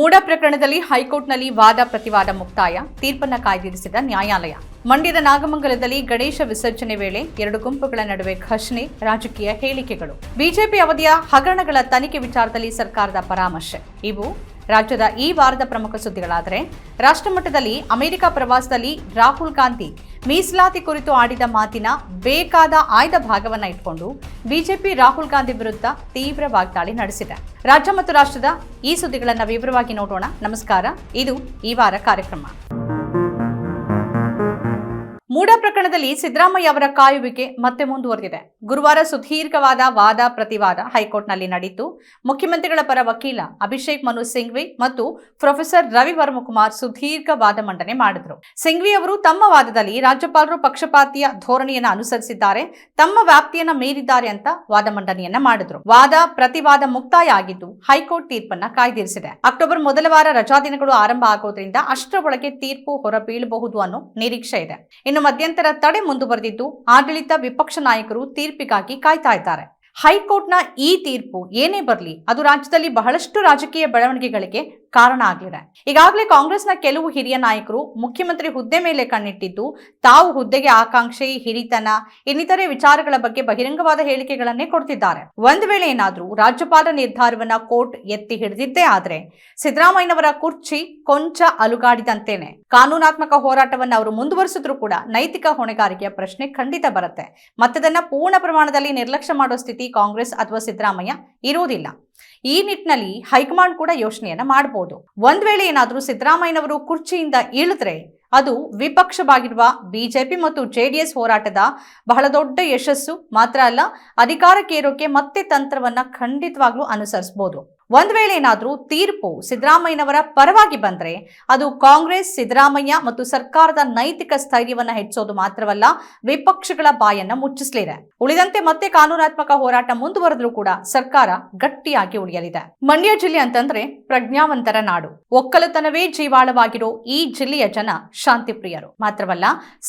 ಮೂಡ ಪ್ರಕರಣದಲ್ಲಿ ಹೈಕೋರ್ಟ್ನಲ್ಲಿ ವಾದ ಪ್ರತಿವಾದ ಮುಕ್ತಾಯ, ತೀರ್ಪನ್ನ ಕಾಯ್ದಿರಿಸಿದ ನ್ಯಾಯಾಲಯ. ಮಂಡ್ಯದ ನಾಗಮಂಗಲದಲ್ಲಿ ಗಣೇಶ ವಿಸರ್ಜನೆ ವೇಳೆ ಎರಡು ಗುಂಪುಗಳ ನಡುವೆ ಘರ್ಷಣೆ, ರಾಜಕೀಯ ಹೇಳಿಕೆಗಳು. ಬಿಜೆಪಿ ಅವಧಿಯ ಹಗರಣಗಳ ತನಿಖೆ ವಿಚಾರದಲ್ಲಿ ಸರ್ಕಾರದ ಪರಾಮರ್ಶೆ. ಇವು ರಾಜ್ಯದ ಈ ವಾರದ ಪ್ರಮುಖ ಸುದ್ದಿಗಳಾದರೆ, ರಾಷ್ಟ್ರಮಟ್ಟದಲ್ಲಿ ಅಮೆರಿಕ ಪ್ರವಾಸದಲ್ಲಿ ರಾಹುಲ್ ಗಾಂಧಿ ಮೀಸಲಾತಿ ಕುರಿತು ಆಡಿದ ಮಾತಿನ ಬೇಕಾದ ಆಯ್ದ ಭಾಗವನ್ನ ಇಟ್ಕೊಂಡು ಬಿಜೆಪಿ ರಾಹುಲ್ ಗಾಂಧಿ ವಿರುದ್ಧ ತೀವ್ರ ವಾಗ್ದಾಳಿ ನಡೆಸಿದೆ. ರಾಜ್ಯ ಮತ್ತು ರಾಷ್ಟ್ರದ ಈ ಸುದ್ದಿಗಳನ್ನು ವಿವರವಾಗಿ ನೋಡೋಣ. ನಮಸ್ಕಾರ. ಇದು ಈ ವಾರ ಕಾರ್ಯಕ್ರಮ. ಮೂಡ ಪ್ರಕರಣದಲ್ಲಿ ಸಿದ್ದರಾಮಯ್ಯ ಅವರ ಕಾಯುವಿಕೆ ಮತ್ತೆ ಮುಂದುವರೆದಿದೆ. ಗುರುವಾರ ಸುದೀರ್ಘವಾದ ವಾದ ಪ್ರತಿವಾದ ಹೈಕೋರ್ಟ್ನಲ್ಲಿ ನಡೆಯಿತು. ಮುಖ್ಯಮಂತ್ರಿಗಳ ಪರ ವಕೀಲ ಅಭಿಷೇಕ್ ಮನು ಸಿಂಘ್ವಿ ಮತ್ತು ಪ್ರೊಫೆಸರ್ ರವಿ ವರ್ಮಕುಮಾರ್ ಸುದೀರ್ಘ ವಾದ ಮಂಡನೆ ಮಾಡಿದರು. ಸಿಂಘ್ವಿ ಅವರು ತಮ್ಮ ವಾದದಲ್ಲಿ ರಾಜ್ಯಪಾಲರು ಪಕ್ಷಪಾತಿಯ ಧೋರಣೆಯನ್ನು ಅನುಸರಿಸಿದ್ದಾರೆ, ತಮ್ಮ ವ್ಯಾಪ್ತಿಯನ್ನ ಮೀರಿದ್ದಾರೆ ಅಂತ ವಾದ ಮಂಡನೆಯನ್ನ ಮಾಡಿದ್ರು. ವಾದ ಪ್ರತಿವಾದ ಮುಕ್ತಾಯ ಆಗಿದ್ದು ಹೈಕೋರ್ಟ್ ತೀರ್ಪನ್ನ ಕಾಯ್ದಿರಿಸಿದೆ. ಅಕ್ಟೋಬರ್ ಮೊದಲ ವಾರ ರಜಾ ದಿನಗಳು ಆರಂಭ ಆಗೋದ್ರಿಂದ ಅಷ್ಟರೊಳಗೆ ತೀರ್ಪು ಹೊರಬೀಳಬಹುದು ಅನ್ನೋ ನಿರೀಕ್ಷೆ ಇದೆ. ಮಧ್ಯಂತರ ತಡೆ ಮುಂದುವರೆದಿದ್ದು, ಆಡಳಿತ ವಿಪಕ್ಷ ನಾಯಕರು ತೀರ್ಪಿಗಾಗಿ ಕಾಯ್ತಾ ಇದ್ದಾರೆ. ಹೈಕೋರ್ಟ್ನ ಈ ತೀರ್ಪು ಏನೇ ಬರಲಿ, ಅದು ರಾಜ್ಯದಲ್ಲಿ ಬಹಳಷ್ಟು ರಾಜಕೀಯ ಬೆಳವಣಿಗೆಗಳಿಗೆ ಕಾರಣ ಆಗಿದೆ ಈಗಾಗಲೇ ಕಾಂಗ್ರೆಸ್ನ ಕೆಲವು ಹಿರಿಯ ನಾಯಕರು ಮುಖ್ಯಮಂತ್ರಿ ಹುದ್ದೆ ಮೇಲೆ ಕಣ್ಣಿಟ್ಟಿದ್ದು, ತಾವು ಹುದ್ದೆಗೆ ಆಕಾಂಕ್ಷೆ, ಹಿರಿತನ, ಇನ್ನಿತರೆ ವಿಚಾರಗಳ ಬಗ್ಗೆ ಬಹಿರಂಗವಾದ ಹೇಳಿಕೆಗಳನ್ನೇ ಕೊಡ್ತಿದ್ದಾರೆ. ಒಂದು ವೇಳೆ ಏನಾದರೂ ರಾಜ್ಯಪಾಲ ನಿರ್ಧಾರವನ್ನ ಕೋರ್ಟ್ ಎತ್ತಿ ಹಿಡಿದಿದ್ದೇ ಆದ್ರೆ ಸಿದ್ದರಾಮಯ್ಯನವರ ಕುರ್ಚಿ ಕೊಂಚ ಅಲುಗಾಡಿದಂತೇನೆ. ಕಾನೂನಾತ್ಮಕ ಹೋರಾಟವನ್ನು ಅವರು ಮುಂದುವರಿಸಿದ್ರು ಕೂಡ ನೈತಿಕ ಹೊಣೆಗಾರಿಕೆಯ ಪ್ರಶ್ನೆ ಖಂಡಿತ ಬರುತ್ತೆ. ಮತ್ತದನ್ನ ಪೂರ್ಣ ಪ್ರಮಾಣದಲ್ಲಿ ನಿರ್ಲಕ್ಷ್ಯ ಮಾಡೋ ಸ್ಥಿತಿ ಕಾಂಗ್ರೆಸ್ ಅಥವಾ ಸಿದ್ದರಾಮಯ್ಯ ಇರುವುದಿಲ್ಲ ಈ ನಿಟ್ಟಿನಲ್ಲಿ ಹೈಕಮಾಂಡ್ ಕೂಡ ಯೋಚನೆಯನ್ನ ಮಾಡಬಹುದು ಒಂದ್ ವೇಳೆ ಏನಾದರೂ ಸಿದ್ದರಾಮಯ್ಯನವರು ಕುರ್ಚಿಯಿಂದ ಇಳಿದ್ರೆ ಅದು ವಿಪಕ್ಷವಾಗಿರುವ ಬಿಜೆಪಿ ಮತ್ತು ಜೆಡಿಎಸ್ ಹೋರಾಟದ ಬಹಳ ದೊಡ್ಡ ಯಶಸ್ಸು ಮಾತ್ರ ಅಲ್ಲ, ಅಧಿಕಾರಕ್ಕೇರೋಕೆ ಮತ್ತೆ ತಂತ್ರವನ್ನ ಖಂಡಿತವಾಗ್ಲೂ ಅನುಸರಿಸಬಹುದು ಒಂದ್ ವೇಳೆ ಏನಾದರೂ ತೀರ್ಪು ಸಿದ್ದರಾಮಯ್ಯನವರ ಪರವಾಗಿ ಬಂದ್ರೆ ಅದು ಕಾಂಗ್ರೆಸ್, ಸಿದ್ದರಾಮಯ್ಯ ಮತ್ತು ಸರ್ಕಾರದ ನೈತಿಕ ಸ್ಥೈರ್ಯವನ್ನ ಹೆಚ್ಚೋದು ಮಾತ್ರವಲ್ಲ ವಿಪಕ್ಷಗಳ ಬಾಯನ್ನ ಮುಚ್ಚಿಸಲಿದೆ. ಉಳಿದಂತೆ ಮತ್ತೆ ಕಾನೂನಾತ್ಮಕ ಹೋರಾಟ ಮುಂದುವರೆದರೂ ಕೂಡ ಸರ್ಕಾರ ಗಟ್ಟಿಯಾಗಿ ಉಳಿಯಲಿದೆ. ಮಂಡ್ಯ ಜಿಲ್ಲೆ ಅಂತಂದ್ರೆ ಪ್ರಜ್ಞಾವಂತರ ನಾಡು. ಒಕ್ಕಲತನವೇ ಜೀವಾಳವಾಗಿರೋ ಈ ಜಿಲ್ಲೆಯ ಜನ ಶಾಂತಿ ಪ್ರಿಯರು ಮಾತ್ರವಲ್ಲ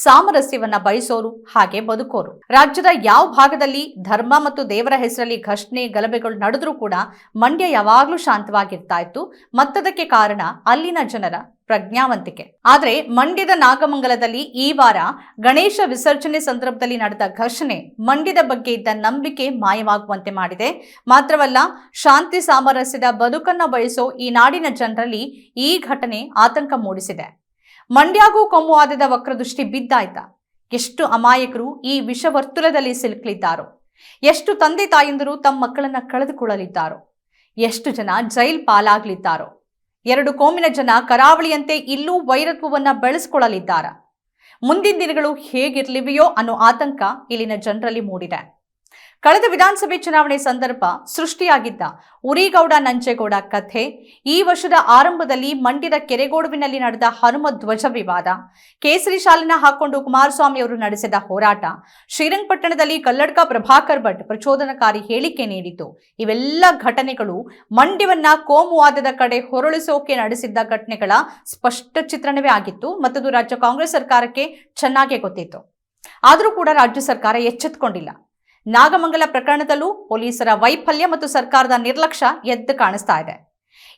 ಸಾಮರಸ್ಯವನ್ನ ಬಯಸೋರು ಹಾಗೆ ಬದುಕೋರು. ರಾಜ್ಯದ ಯಾವ ಭಾಗದಲ್ಲಿ ಧರ್ಮ ಮತ್ತು ದೇವರ ಹೆಸರಲ್ಲಿ ಘರ್ಷಣೆ, ಗಲಭೆಗಳು ನಡೆದ್ರೂ ಕೂಡ ಮಂಡ್ಯ ಯಾವಾಗ್ಲೂ ಶಾಂತವಾಗಿರ್ತಾ ಇತ್ತು ಮತ್ತದಕ್ಕೆ ಕಾರಣ ಅಲ್ಲಿನ ಜನರ ಪ್ರಜ್ಞಾವಂತಿಕೆ. ಆದ್ರೆ ಮಂಡ್ಯದ ನಾಗಮಂಗಲದಲ್ಲಿ ಈ ವಾರ ಗಣೇಶ ವಿಸರ್ಜನೆ ಸಂದರ್ಭದಲ್ಲಿ ನಡೆದ ಘರ್ಷಣೆ ಮಂಡ್ಯದ ಬಗ್ಗೆ ಇದ್ದ ನಂಬಿಕೆ ಮಾಯವಾಗುವಂತೆ ಮಾಡಿದೆ. ಮಾತ್ರವಲ್ಲ, ಶಾಂತಿ ಸಾಮರಸ್ಯದ ಬದುಕನ್ನ ಬಯಸೋ ಈ ನಾಡಿನ ಜನರಲ್ಲಿ ಈ ಘಟನೆ ಆತಂಕ ಮೂಡಿಸಿದೆ. ಮಂಡ್ಯಾಗೂ ಕೊಮ್ಮುವಾದದ ವಕ್ರದೃಷ್ಟಿ ಬಿದ್ದಾಯ್ತ. ಎಷ್ಟು ಅಮಾಯಕರು ಈ ವಿಷವರ್ತುಲದಲ್ಲಿ ಸಿಲುಕಲಿದ್ದಾರೋ. ಎಷ್ಟು ತಂದೆ ತಾಯಂದಿರು ತಮ್ಮ ಮಕ್ಕಳನ್ನ ಕಳೆದುಕೊಳ್ಳಲಿದ್ದಾರೋ. ಎಷ್ಟು ಜನ ಜೈಲ್ ಪಾಲಾಗಲಿದ್ದಾರೋ? ಎರಡು ಕೋಮಿನ ಜನ ಕರಾವಳಿಯಂತೆ ಇಲ್ಲೂ ವೈರತ್ವವನ್ನ ಬೆಳೆಸ್ಕೊಳ್ಳಲಿದ್ದಾರ ಮುಂದಿನ ದಿನಗಳು ಹೇಗಿರ್ಲಿವೆಯೋ ಅನ್ನೋ ಆತಂಕ ಇಲ್ಲಿನ ಜನರಲ್ಲಿ ಮೂಡಿದೆ. ಕಳೆದ ವಿಧಾನಸಭೆ ಚುನಾವಣೆ ಸಂದರ್ಭ ಸೃಷ್ಟಿಯಾಗಿದ್ದ ಉರಿಗೌಡ ನಂಜೇಗೌಡ ಕಥೆ, ಈ ವರ್ಷದ ಆರಂಭದಲ್ಲಿ ಮಂಡ್ಯದ ಕೆರೆಗೋಡುವಿನಲ್ಲಿ ನಡೆದ ಹನುಮ ಧ್ವಜ ವಿವಾದ, ಕೇಸರಿ ಶಾಲಿನ ಹಾಕೊಂಡು ಕುಮಾರಸ್ವಾಮಿ ಅವರು ನಡೆಸಿದ ಹೋರಾಟ, ಶ್ರೀರಂಗಪಟ್ಟಣದಲ್ಲಿ ಕಲ್ಲಡ್ಕ ಪ್ರಭಾಕರ್ ಭಟ್ ಪ್ರಚೋದನಕಾರಿ ಹೇಳಿಕೆ ನೀಡಿತು ಇವೆಲ್ಲ ಘಟನೆಗಳು ಮಂಡ್ಯವನ್ನ ಕೋಮುವಾದದ ಕಡೆ ಹೊರಳಿಸೋಕೆ ನಡೆಸಿದ್ದ ಘಟನೆಗಳ ಸ್ಪಷ್ಟ ಚಿತ್ರಣವೇ ಆಗಿತ್ತು, ಮತ್ತದು ರಾಜ್ಯ ಕಾಂಗ್ರೆಸ್ ಸರ್ಕಾರಕ್ಕೆ ಚೆನ್ನಾಗೇ ಗೊತ್ತಿತ್ತು. ಆದರೂ ಕೂಡ ರಾಜ್ಯ ಸರ್ಕಾರ ಎಚ್ಚೆತ್ತುಕೊಂಡಿಲ್ಲ ನಾಗಮಂಗಲ ಪ್ರಕರಣದಲ್ಲೂ ಪೊಲೀಸರ ವೈಫಲ್ಯ ಮತ್ತು ಸರ್ಕಾರದ ನಿರ್ಲಕ್ಷ್ಯ ಎದ್ದು ಕಾಣಿಸ್ತಾ ಇದೆ.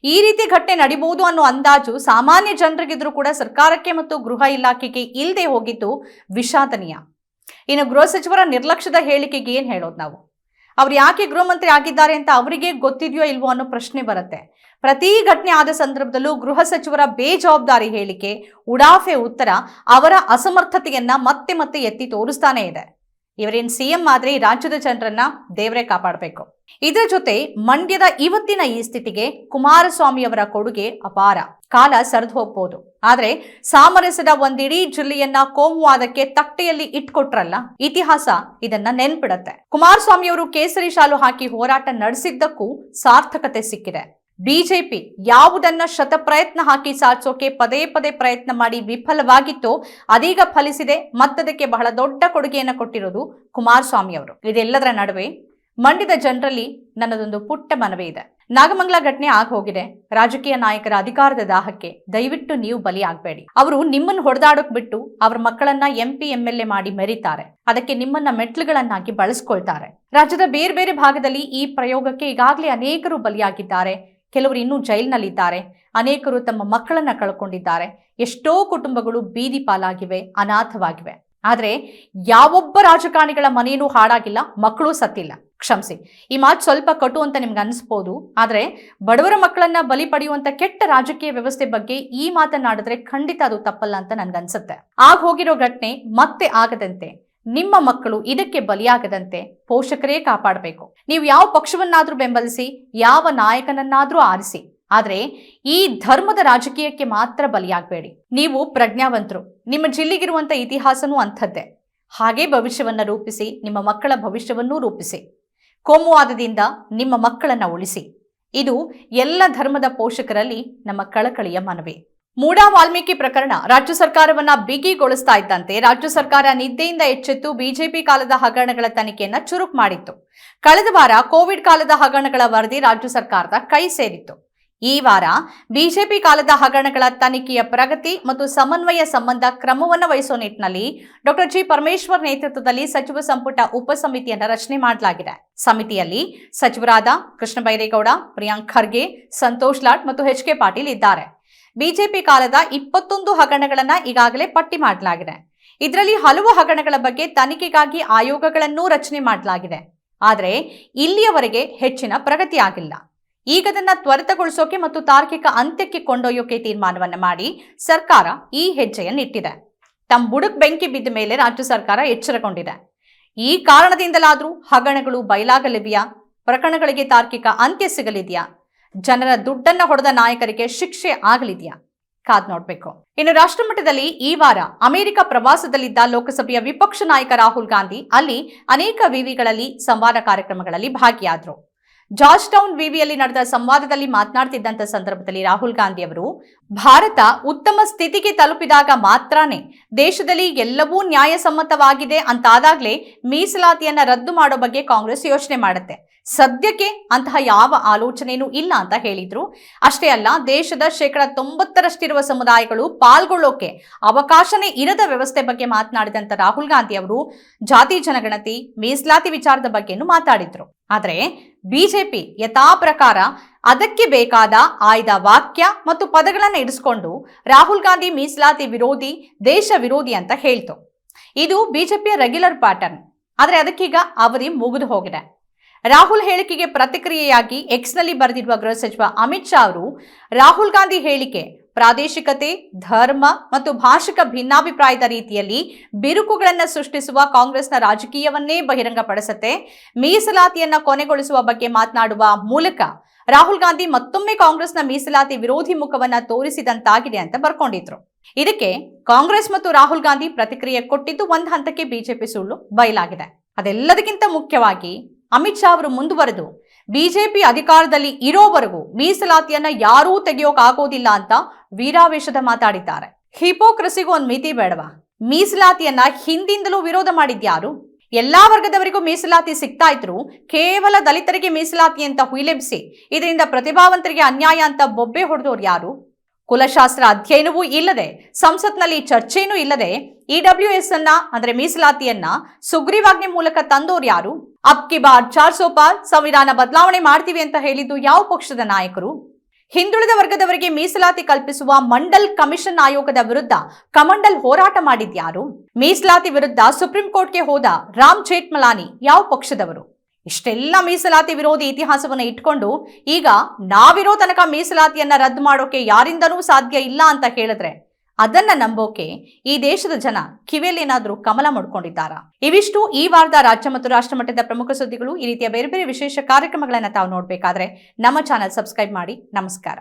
ಈ ರೀತಿ ಘಟನೆ ನಡಿಬಹುದು ಅನ್ನೋ ಅಂದಾಜು ಸಾಮಾನ್ಯ ಜನರಿಗಿದ್ರೂ ಕೂಡ ಸರ್ಕಾರಕ್ಕೆ ಮತ್ತು ಗೃಹ ಇಲಾಖೆಗೆ ಇಲ್ಲದೆ ಹೋಗಿದ್ದು ವಿಷಾದನೀಯ. ಇನ್ನು ಗೃಹ ಸಚಿವರ ನಿರ್ಲಕ್ಷ್ಯದ ಹೇಳಿಕೆಗೆ ಏನು ಹೇಳೋದು ನಾವು? ಅವ್ರು ಯಾಕೆ ಗೃಹ ಮಂತ್ರಿ ಆಗಿದ್ದಾರೆ ಅಂತ ಅವರಿಗೆ ಗೊತ್ತಿದೆಯೋ ಇಲ್ವೋ ಅನ್ನೋ ಪ್ರಶ್ನೆ ಬರುತ್ತೆ. ಪ್ರತಿ ಘಟನೆ ಆದ ಸಂದರ್ಭದಲ್ಲೂ ಗೃಹ ಸಚಿವರ ಬೇಜವಾಬ್ದಾರಿ ಹೇಳಿಕೆ ಉಡಾಫೆ ಉತ್ತರ ಅವರ ಅಸಮರ್ಥತೆಯನ್ನ ಮತ್ತೆ ಮತ್ತೆ ಎತ್ತಿ ತೋರಿಸ್ತಾನೆ ಇದೆ. ಇವರೇನ್ ಸಿಎಂ ಆದ್ರೆ ಈ ರಾಜ್ಯದ ಜನರನ್ನ ದೇವರೇ ಕಾಪಾಡಬೇಕು. ಇದರ ಜೊತೆ ಮಂಡ್ಯದ ಇವತ್ತಿನ ಈ ಸ್ಥಿತಿಗೆ ಕುಮಾರಸ್ವಾಮಿ ಅವರ ಕೊಡುಗೆ ಅಪಾರ. ಕಾಲ ಸರಿದು ಹೋಗ್ಬೋದು. ಆದ್ರೆ ಸಾಮರಸ್ಯದ ಒಂದಿಡೀ ಜಿಲ್ಲೆಯನ್ನ ಕೋಮುವಾದಕ್ಕೆ ತಟ್ಟೆಯಲ್ಲಿ ಇಟ್ಕೊಟ್ರಲ್ಲ, ಇತಿಹಾಸ ಇದನ್ನ ನೆನ್ಪಿಡತ್ತೆ. ಕುಮಾರಸ್ವಾಮಿ ಅವರು ಕೇಸರಿ ಶಾಲು ಹಾಕಿ ಹೋರಾಟ ನಡೆಸಿದ್ದಕ್ಕೂ ಸಾರ್ಥಕತೆ ಸಿಕ್ಕಿದೆ. ಬಿಜೆಪಿ ಯಾವುದನ್ನ ಶತಪ್ರಯತ್ನ ಹಾಕಿ ಸಾಧಿಸೋಕೆ ಪದೇ ಪದೇ ಪ್ರಯತ್ನ ಮಾಡಿ ವಿಫಲವಾಗಿತ್ತು, ಅದೀಗ ಫಲಿಸಿದೆ. ಮತ್ತದಕ್ಕೆ ಬಹಳ ದೊಡ್ಡ ಕೊಡುಗೆಯನ್ನು ಕೊಟ್ಟಿರೋದು ಕುಮಾರಸ್ವಾಮಿ ಅವರು. ಇದೆಲ್ಲದರ ನಡುವೆ ಮಂಡ್ಯದ ಜನರಲ್ಲಿ ನನ್ನದೊಂದು ಪುಟ್ಟ ಮನವಿ ಇದೆ. ನಾಗಮಂಗಲ ಘಟನೆ ಆಗೋಗಿದೆ ರಾಜಕೀಯ ನಾಯಕರ ಅಧಿಕಾರದ ದಾಹಕ್ಕೆ ದಯವಿಟ್ಟು ನೀವು ಬಲಿ ಆಗ್ಬೇಡಿ. ಅವರು ನಿಮ್ಮನ್ನು ಹೊಡೆದಾಡೋಕ್ ಬಿಟ್ಟು ಅವ್ರ ಮಕ್ಕಳನ್ನ ಎಂಪಿ ಎ ಮಾಡಿ ಮೆರೀತಾರೆ. ಅದಕ್ಕೆ ನಿಮ್ಮನ್ನ ಮೆಟ್ಲುಗಳನ್ನಾಗಿ ಬಳಸ್ಕೊಳ್ತಾರೆ. ರಾಜ್ಯದ ಬೇರೆ ಬೇರೆ ಭಾಗದಲ್ಲಿ ಈ ಪ್ರಯೋಗಕ್ಕೆ ಈಗಾಗಲೇ ಅನೇಕರು ಬಲಿಯಾಗಿದ್ದಾರೆ. ಕೆಲವರು ಇನ್ನೂ ಜೈಲಿನಲ್ಲಿದ್ದಾರೆ. ಅನೇಕರು ತಮ್ಮ ಮಕ್ಕಳನ್ನ ಕಳ್ಕೊಂಡಿದ್ದಾರೆ. ಎಷ್ಟೋ ಕುಟುಂಬಗಳು ಬೀದಿ ಪಾಲಾಗಿವೆ, ಅನಾಥವಾಗಿವೆ. ಆದರೆ ಯಾವೊಬ್ಬ ರಾಜಕಾರಣಿಗಳ ಮನೆಯೂ ಹಾಳಾಗಿಲ್ಲ, ಮಕ್ಕಳು ಸತ್ತಿಲ್ಲ. ಕ್ಷಮಿಸಿ. ಈ ಮಾತು ಸ್ವಲ್ಪ ಕಟು ಅಂತ ನಿಮ್ಗೆ ಅನಿಸ್ಬೋದು. ಆದರೆ ಬಡವರ ಮಕ್ಕಳನ್ನ ಬಲಿ ಪಡೆಯುವಂಥ ಕೆಟ್ಟ ರಾಜಕೀಯ ವ್ಯವಸ್ಥೆ ಬಗ್ಗೆ ಈ ಮಾತನ್ನಾಡಿದ್ರೆ ಖಂಡಿತ ಅದು ತಪ್ಪಲ್ಲ ಅಂತ ನನ್ಗನ್ಸುತ್ತೆ. ಆಗ ಹೋಗಿರೋ ಘಟನೆ ಮತ್ತೆ ಆಗದಂತೆ. ನಿಮ್ಮ ಮಕ್ಕಳು ಇದಕ್ಕೆ ಬಲಿಯಾಗದಂತೆ ಪೋಷಕರೇ ಕಾಪಾಡಬೇಕು. ನೀವು ಯಾವ ಪಕ್ಷವನ್ನಾದ್ರೂ ಬೆಂಬಲಿಸಿ, ಯಾವ ನಾಯಕನನ್ನಾದ್ರೂ ಆರಿಸಿ. ಆದರೆ ಈ ಧರ್ಮದ ರಾಜಕೀಯಕ್ಕೆ ಮಾತ್ರ ಬಲಿಯಾಗಬೇಡಿ. ನೀವು ಪ್ರಜ್ಞಾವಂತರು. ನಿಮ್ಮ ಜಿಲ್ಲೆಗಿರುವಂಥ ಇತಿಹಾಸನೂ ಅಂಥದ್ದೇ. ಹಾಗೆ ಭವಿಷ್ಯವನ್ನ ರೂಪಿಸಿ, ನಿಮ್ಮ ಮಕ್ಕಳ ಭವಿಷ್ಯವನ್ನೂ ರೂಪಿಸಿ. ಕೋಮುವಾದದಿಂದ ನಿಮ್ಮ ಮಕ್ಕಳನ್ನ ಉಳಿಸಿ. ಇದು ಎಲ್ಲ ಧರ್ಮದ ಪೋಷಕರಲ್ಲಿ ನಮ್ಮ ಕಳಕಳಿಯ ಮನವಿ. ಮೂಡಾ ವಾಲ್ಮೀಕಿ ಪ್ರಕರಣ ರಾಜ್ಯ ಸರ್ಕಾರವನ್ನ ಬಿಗಿಗೊಳಿಸ್ತಾ ಇದ್ದಂತೆ ರಾಜ್ಯ ಸರ್ಕಾರ ನಿದ್ದೆಯಿಂದ ಎಚ್ಚೆತ್ತು ಬಿಜೆಪಿ ಕಾಲದ ಹಗರಣಗಳ ತನಿಖೆಯನ್ನ ಚುರುಕು ಮಾಡಿತ್ತು. ಕಳೆದ ವಾರ ಕೋವಿಡ್ ಕಾಲದ ಹಗರಣಗಳ ವರದಿ ರಾಜ್ಯ ಸರ್ಕಾರದ ಕೈ ಸೇರಿತ್ತು. ಈ ವಾರ ಬಿಜೆಪಿ ಕಾಲದ ಹಗರಣಗಳ ತನಿಖೆಯ ಪ್ರಗತಿ ಮತ್ತು ಸಮನ್ವಯ ಸಂಬಂಧ ಕ್ರಮವನ್ನು ವಹಿಸುವ ನಿಟ್ಟಿನಲ್ಲಿ ಡಾಕ್ಟರ್ ಜಿ ಪರಮೇಶ್ವರ್ ನೇತೃತ್ವದಲ್ಲಿ ಸಚಿವ ಸಂಪುಟ ಉಪಸಮಿತಿಯನ್ನು ರಚನೆ ಮಾಡಲಾಗಿದೆ. ಸಮಿತಿಯಲ್ಲಿ ಸಚಿವರಾದ ಕೃಷ್ಣ ಬೈರೇಗೌಡ, ಪ್ರಿಯಾಂಕ್ ಖರ್ಗೆ, ಸಂತೋಷ್ ಲಾಟ್ ಮತ್ತು ಎಚ್ ಕೆ ಪಾಟೀಲ್ ಇದ್ದಾರೆ. ಬಿಜೆಪಿ ಕಾಲದ ಇಪ್ಪತ್ತೊಂದು ಹಗರಣಗಳನ್ನ ಈಗಾಗಲೇ ಪಟ್ಟಿ ಮಾಡಲಾಗಿದೆ. ಇದರಲ್ಲಿ ಹಲವು ಹಗರಣಗಳ ಬಗ್ಗೆ ತನಿಖೆಗಾಗಿ ಆಯೋಗಗಳನ್ನೂ ರಚನೆ ಮಾಡಲಾಗಿದೆ. ಆದರೆ ಇಲ್ಲಿಯವರೆಗೆ ಹೆಚ್ಚಿನ ಪ್ರಗತಿ ಆಗಿಲ್ಲ. ಈಗ ಅದನ್ನ ತ್ವರಿತಗೊಳಿಸೋಕೆ ಮತ್ತು ತಾರ್ಕಿಕ ಅಂತ್ಯಕ್ಕೆ ಕೊಂಡೊಯ್ಯೋಕೆ ತೀರ್ಮಾನವನ್ನ ಮಾಡಿ ಸರ್ಕಾರ ಈ ಹೆಜ್ಜೆಯನ್ನಿಟ್ಟಿದೆ. ತಮ್ಮ ಬುಡಕ್ ಬೆಂಕಿ ಬಿದ್ದ ಮೇಲೆ ರಾಜ್ಯ ಸರ್ಕಾರ ಎಚ್ಚರಗೊಂಡಿದೆ. ಈ ಕಾರಣದಿಂದಲಾದ್ರೂ ಹಗರಣಗಳು ಬಯಲಾಗಲಿವೆಯಾ? ಪ್ರಕರಣಗಳಿಗೆ ತಾರ್ಕಿಕ ಅಂತ್ಯ ಸಿಗಲಿದೆಯಾ? ಜನರ ದುಡ್ಡನ್ನ ಹೊಡೆದ ನಾಯಕರಿಗೆ ಶಿಕ್ಷೆ ಆಗಲಿದೆಯಾ? ಕಾದ್ ನೋಡ್ಬೇಕು. ಇನ್ನು ರಾಷ್ಟ್ರಮಟ್ಟದಲ್ಲಿ ಈ ವಾರ ಅಮೆರಿಕ ಪ್ರವಾಸದಲ್ಲಿದ್ದ ಲೋಕಸಭೆಯ ವಿಪಕ್ಷ ನಾಯಕ ರಾಹುಲ್ ಗಾಂಧಿ ಅಲ್ಲಿ ಅನೇಕ ವಿವಿಗಳಲ್ಲಿ ಸಂವಾದ ಕಾರ್ಯಕ್ರಮಗಳಲ್ಲಿ ಭಾಗಿಯಾದರು. ಜಾರ್ಜ್ ಟೌನ್ ವಿವಿಯಲ್ಲಿ ನಡೆದ ಸಂವಾದದಲ್ಲಿ ಮಾತನಾಡ್ತಿದ್ದಂತ ಸಂದರ್ಭದಲ್ಲಿ ರಾಹುಲ್ ಗಾಂಧಿ ಅವರು, ಭಾರತ ಉತ್ತಮ ಸ್ಥಿತಿಗೆ ತಲುಪಿದಾಗ ಮಾತ್ರನೇ ದೇಶದಲ್ಲಿ ಎಲ್ಲವೂ ನ್ಯಾಯಸಮ್ಮತವಾಗಿದೆ ಅಂತಾದಾಗ್ಲೇ ಮೀಸಲಾತಿಯನ್ನ ರದ್ದು ಮಾಡೋ ಬಗ್ಗೆ ಕಾಂಗ್ರೆಸ್ ಯೋಚನೆ ಮಾಡುತ್ತೆ. ಸದ್ಯಕ್ಕೆ ಅಂತಹ ಯಾವ ಆಲೋಚನೆಯೂ ಇಲ್ಲ ಅಂತ ಹೇಳಿದ್ರು. ಅಷ್ಟೇ ಅಲ್ಲ, ದೇಶದ ಶೇಕಡ ತೊಂಬತ್ತರಷ್ಟಿರುವ ಸಮುದಾಯಗಳು ಪಾಲ್ಗೊಳ್ಳೋಕೆ ಅವಕಾಶನೇ ಇರದ ವ್ಯವಸ್ಥೆ ಬಗ್ಗೆ ಮಾತನಾಡಿದಂತ ರಾಹುಲ್ ಗಾಂಧಿ ಅವರು ಜಾತಿ, ಜನಗಣತಿ, ಮೀಸಲಾತಿ ವಿಚಾರದ ಬಗ್ಗೆನೂ ಮಾತಾಡಿದ್ರು. ಆದರೆ ಬಿಜೆಪಿ ಯಥಾ ಪ್ರಕಾರ ಅದಕ್ಕೆ ಬೇಕಾದ ಆಯ್ದ ವಾಕ್ಯ ಮತ್ತು ಪದಗಳನ್ನು ಇಡಿಸ್ಕೊಂಡು ರಾಹುಲ್ ಗಾಂಧಿ ಮೀಸಲಾತಿ ವಿರೋಧಿ, ದೇಶ ವಿರೋಧಿ ಅಂತ ಹೇಳ್ತು. ಇದು ಬಿಜೆಪಿಯ ರೆಗ್ಯುಲರ್ ಪ್ಯಾಟರ್ನ್ ಆದರೆ ಅದಕ್ಕೀಗ ಅವಧಿ ಮುಗಿದು ಹೋಗಿದೆ. ರಾಹುಲ್ ಹೇಳಿಕೆಗೆ ಪ್ರತಿಕ್ರಿಯೆಯಾಗಿ ಎಕ್ಸ್ನಲ್ಲಿ ಬರೆದಿರುವ ಗೃಹ ಸಚಿವ ಅಮಿತ್ ಶಾ ಅವರು, ರಾಹುಲ್ ಗಾಂಧಿ ಹೇಳಿಕೆ ಪ್ರಾದೇಶಿಕತೆ, ಧರ್ಮ ಮತ್ತು ಭಾಷಿಕ ಭಿನ್ನಾಭಿಪ್ರಾಯದ ರೀತಿಯಲ್ಲಿ ಬಿರುಕುಗಳನ್ನು ಸೃಷ್ಟಿಸುವ ಕಾಂಗ್ರೆಸ್ನ ರಾಜಕೀಯವನ್ನೇ ಬಹಿರಂಗಪಡಿಸುತ್ತೆ. ಮೀಸಲಾತಿಯನ್ನ ಕೊನೆಗೊಳಿಸುವ ಬಗ್ಗೆ ಮಾತನಾಡುವ ಮೂಲಕ ರಾಹುಲ್ ಗಾಂಧಿ ಮತ್ತೊಮ್ಮೆ ಕಾಂಗ್ರೆಸ್ನ ಮೀಸಲಾತಿ ವಿರೋಧಿ ಮುಖವನ್ನ ತೋರಿಸಿದಂತಾಗಿದೆ ಅಂತ ಬರ್ಕೊಂಡಿದ್ರು. ಇದಕ್ಕೆ ಕಾಂಗ್ರೆಸ್ ಮತ್ತು ರಾಹುಲ್ ಗಾಂಧಿ ಪ್ರತಿಕ್ರಿಯೆ ಕೊಟ್ಟಿದ್ದು ಒಂದು ಹಂತಕ್ಕೆ ಬಿಜೆಪಿ ಸುಳ್ಳು ಬಯಲಾಗಿದೆ. ಅದೆಲ್ಲದಕ್ಕಿಂತ ಮುಖ್ಯವಾಗಿ ಅಮಿತ್ ಶಾ ಅವರು ಮುಂದುವರೆದು ಬಿಜೆಪಿ ಅಧಿಕಾರದಲ್ಲಿ ಇರೋವರೆಗೂ ಮೀಸಲಾತಿಯನ್ನ ಯಾರೂ ತೆಗೆಯೋಕಾಗೋದಿಲ್ಲ ಅಂತ ವೀರಾವೇಶದ ಮಾತಾಡಿದ್ದಾರೆ. ಹಿಪೋಕ್ರಸಿಗೂ ಒಂದು ಮಿತಿ ಬೇಡವಾ? ಮೀಸಲಾತಿಯನ್ನ ಹಿಂದಿಂದಲೂ ವಿರೋಧ ಮಾಡಿದ್ಯಾರು ಎಲ್ಲಾ ವರ್ಗದವರಿಗೂ ಮೀಸಲಾತಿ ಸಿಗ್ತಾ ಇದ್ರು ಕೇವಲ ದಲಿತರಿಗೆ ಮೀಸಲಾತಿ ಅಂತ ಹುಯಿಲೆಬ್ಸಿ, ಇದರಿಂದ ಪ್ರತಿಭಾವಂತರಿಗೆ ಅನ್ಯಾಯ ಅಂತ ಬೊಬ್ಬೆ ಹೊಡೆದವ್ರು ಯಾರು? ಕುಲಶಾಸ್ತ್ರ ಅಧ್ಯಯನವೂ ಇಲ್ಲದೆ, ಸಂಸತ್ನಲ್ಲಿ ಚರ್ಚೆಯೂ ಇಲ್ಲದೆ ಇಡಬ್ಲ್ಯೂ ಎಸ್ ಅನ್ನ ಅಂದ್ರೆ ಮೀಸಲಾತಿಯನ್ನ ಸುಗ್ರೀವಾಜ್ಞೆ ಮೂಲಕ ತಂದೋರು ಯಾರು? ಅಬ್ಕಿ ಬಾರ್ ಚಾರ್ ಸಂವಿಧಾನ ಬದಲಾವಣೆ ಮಾಡ್ತೀವಿ ಅಂತ ಹೇಳಿದ್ದು ಯಾವ ಪಕ್ಷದ ನಾಯಕರು? ಹಿಂದುಳಿದ ವರ್ಗದವರಿಗೆ ಮೀಸಲಾತಿ ಕಲ್ಪಿಸುವ ಮಂಡಲ್ ಕಮಿಷನ್ ಆಯೋಗದ ವಿರುದ್ಧ ಕಮಂಡಲ್ ಹೋರಾಟ ಮಾಡಿದ್ಯಾರು? ಮೀಸಲಾತಿ ವಿರುದ್ಧ ಸುಪ್ರೀಂ ಕೋರ್ಟ್ಗೆ ಹೋದ ರಾಮ್ ಜೇಠ್ಮಲಾನಿ ಯಾವ ಪಕ್ಷದವರು? ಇಷ್ಟೆಲ್ಲ ಮೀಸಲಾತಿ ವಿರೋಧಿ ಇತಿಹಾಸವನ್ನ ಇಟ್ಕೊಂಡು ಈಗ ನಾವಿರೋ ತನಕ ಮೀಸಲಾತಿಯನ್ನ ರದ್ದು ಮಾಡೋಕೆ ಯಾರಿಂದನೂ ಸಾಧ್ಯ ಇಲ್ಲ ಅಂತ ಹೇಳಿದ್ರೆ ಅದನ್ನ ನಂಬೋಕೆ ಈ ದೇಶದ ಜನ ಕಿವಿಯಲ್ಲೇನಾದ್ರೂ ಕಮಲ ಮಾಡ್ಕೊಂಡಿದ್ದಾರಾ? ಇವಿಷ್ಟು ಈ ವಾರದ ರಾಜ್ಯ ಮತ್ತು ರಾಷ್ಟ್ರ ಮಟ್ಟದ ಪ್ರಮುಖ ಸುದ್ದಿಗಳು, ಈ ರೀತಿಯ ಬೇರೆ ಬೇರೆ ವಿಶೇಷ ಕಾರ್ಯಕ್ರಮಗಳನ್ನ ತಾವು ನೋಡ್ಬೇಕಾದ್ರೆ ನಮ್ಮ ಚಾನಲ್ ಸಬ್ಸ್ಕ್ರೈಬ್ ಮಾಡಿ. ನಮಸ್ಕಾರ.